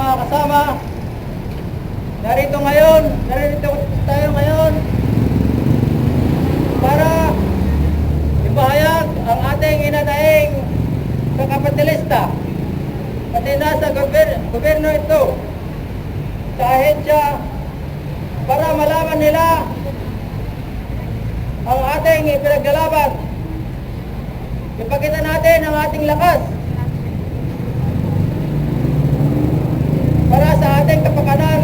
mga kasama, narito ngayon, narito tayo ngayon para ipahayag ang ating inadaing kakapitalista pati nasa gober gobyerno ito sa ahensya para malaman nila ang ating ipinaglalaban. Ipakita natin ang ating lakas para sa ating kapakanan.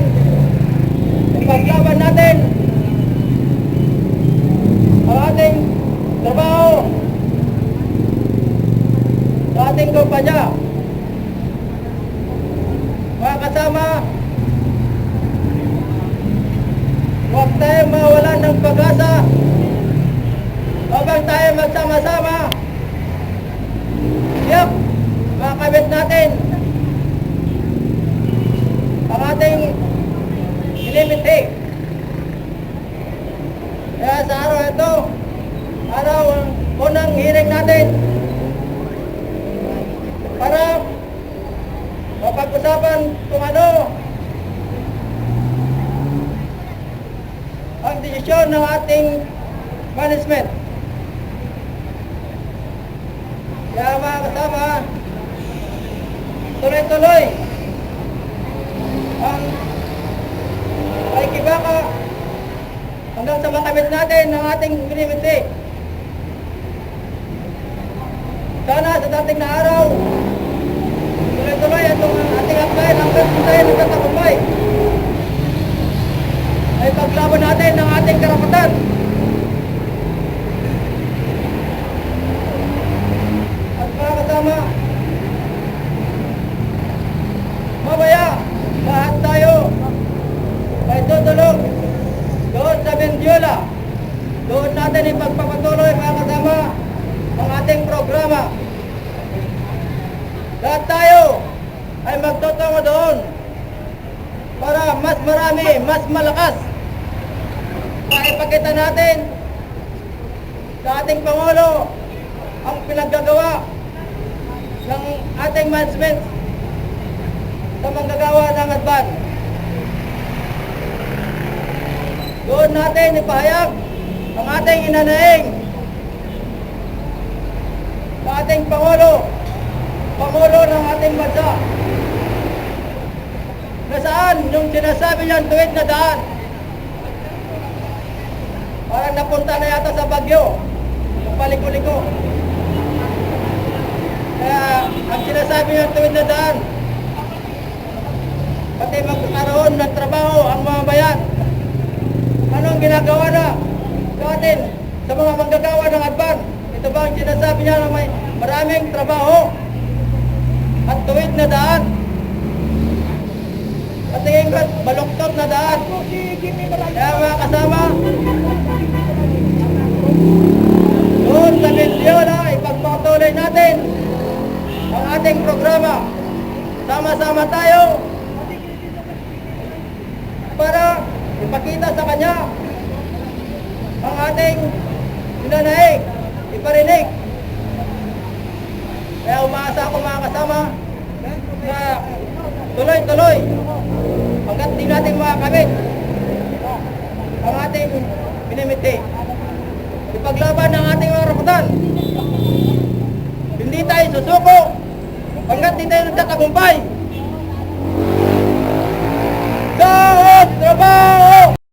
Ipaglaban natin ang ating trabaho ating kumpanya. Mga kasama, huwag tayong mawalan ng pag-asa habang tayo magsama-sama. Tiyak, makakabit natin ang ating ilimiti. Kaya sa araw ito, araw ang unang hearing natin para mapag-usapan kung ano ang desisyon ng ating management. Kaya mga kasama, tuloy-tuloy ang paikibaka hanggang sa makamit natin ang ating minimiti. Sana sa dating na araw, tuloy-tuloy itong ating akbayan hanggang tayo nagtatakumpay. Ay paglaban natin ng ating karapatan. At mga kasama, mamaya, lahat tayo ay tutulog doon sa Mendiola. Doon natin ipagpapatuloy mga kasama ang ating programa. Lahat tayo magtutungo doon para mas marami, mas malakas. Maipakita natin sa ating Pangulo ang pinaggagawa ng ating management sa manggagawa ng advan. Doon natin ipahayag ang ating inanaing sa ating Pangulo, Pangulo ng ating bansa. Nasaan yung sinasabi niyan tuwid na daan? Parang napunta na yata sa Bagyo. Paliko-liko. Kaya ang sinasabi niyan tuwid na daan, pati magkaroon ng trabaho ang mga bayan. Ano ang ginagawa na sa atin sa mga manggagawa ng advan? Ito ba ang sinasabi niya na may maraming trabaho at tuwid na daan? Tingin ko, baluktot na daan. Kaya kasama, doon sa Mendiola, ipagpatuloy natin ang ating programa. Sama-sama tayo para ipakita sa kanya ang ating inanaig, iparinig. Kaya umaasa ako mga kasama na tuloy-tuloy hanggat di natin makakamit ang ating minimiti. Ipaglaban ang ating mga rapatan. Hindi tayo susuko hanggat di tayo nagtatagumpay. Go! Trabaho!